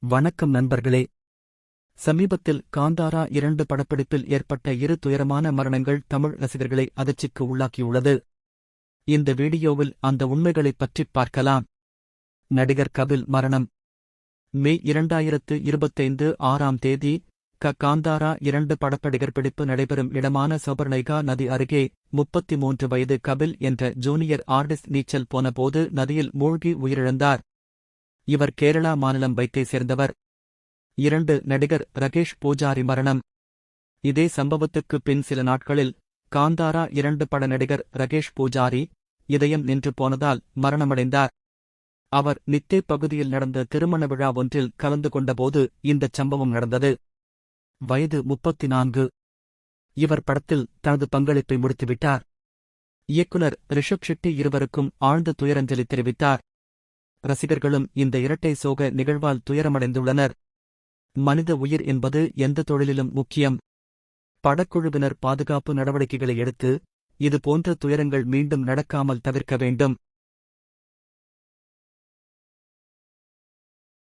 வணக்கம் நண்பர்களே. சமீபத்தில் காந்தாரா இரண்டு படப்பிடிப்பில் ஏற்பட்ட இரு துயரமான மரணங்கள் தமிழ் ரசிகர்களை அதிர்ச்சிக்கு உள்ளாக்கியுள்ளது. இந்த வீடியோவில் அந்த உண்மைகளைப் பற்றிப் பார்க்கலாம். நடிகர் கபில் மரணம். மே இரண்டாயிரத்து இருபத்தைந்து ஆறாம் தேதி க காந்தாரா இரண்டு படப்படிகர் பிடிப்பு நடைபெறும் இடமான சபர்ணைகா நதி அருகே முப்பத்தி மூன்று வயது கபில் என்ற ஜூனியர் ஆர்டிஸ்ட் நீச்சல் போனபோது நதியில் மூழ்கி உயிரிழந்தார். இவர் கேரளா மாநிலம் வைத்தை சேர்ந்தவர். இரண்டு நடிகர் ரகேஷ் பூஜாரி மரணம். இதே சம்பவத்துக்குப் பின் சில நாட்களில் காந்தாரா இரண்டு பட நடிகர் ரகேஷ் பூஜாரி இதயம் நின்று போனதால் மரணமடைந்தார். அவர் நித்தே பகுதியில் நடந்த திருமண விழா ஒன்றில் கலந்து கொண்டபோது இந்தச் சம்பவம் நடந்தது. வயது முப்பத்தி நான்கு இவர் படத்தில் தனது பங்களிப்பை முடித்துவிட்டார். இயக்குனர் ரிஷப் ஷெட்டி இருவருக்கும் ஆழ்ந்த துயரஞ்சலி தெரிவித்தார். ரசிகர்களும் இந்த இரட்டை சோக நிகழ்வால் துயரமடைந்துள்ளனர். மனித உயிர் என்பது எந்த தொழிலிலும் முக்கியம். படக்குழுவினர் பாதுகாப்பு நடவடிக்கைகளை எடுத்து இது போன்ற துயரங்கள் மீண்டும் நடக்காமல் தவிர்க்க வேண்டும்.